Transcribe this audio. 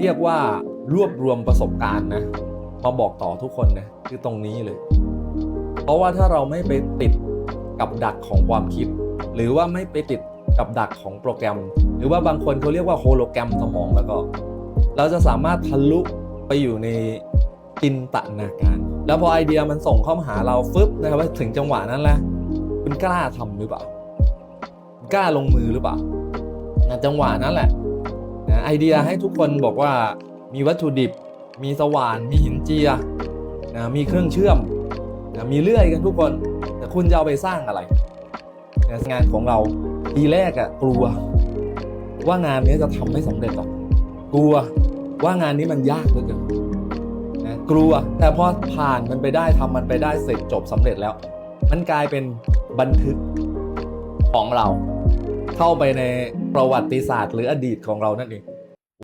เรียกว่ารวบรวมประสบการณ์นะมาบอกต่อทุกคนนะคือตรงนี้เลย เพราะว่าถ้าเราไม่ไปติดกับดักของความคิด หรือว่าไม่ไปติดกับดักของโปรแกรม หรือว่าบางคนเขาเรียกว่าโฮโลแกรมสมองแล้วก็ เราจะสามารถทะลุไปอยู่ในจินตนาการ แล้วพอไอเดียมันส่งเข้ามาหาเราฟึบนะครับว่าถึงจังหวะนั้นแหละคุณกล้าทำหรือเปล่ากล้าลงมือหรือเปล่าจังหวะนั้นแหละ นะไอเดียให้ทุกคนบอกว่ามีวัตถุดิบ มีสว่าน มีหินเจียนะมีเครื่องเชื่อมนะมีเลื่อยกันทุกคน แต่คุณจะเอาไปสร้างอะไรนะงานของเราทีแรกอะกลัว ว่างานนี้จะทำไม่สำเร็จหรอกกลัวว่างานนี้มันยากเหลือเกินนะกลัวแต่พอผ่านมันไปได้ทำมันไปได้เสร็จจบสำเร็จแล้ว มันกลายเป็นบันทึกของเรา เข้าไปในประวัติศาสตร์ หรืออดีตของเรานั่นเอง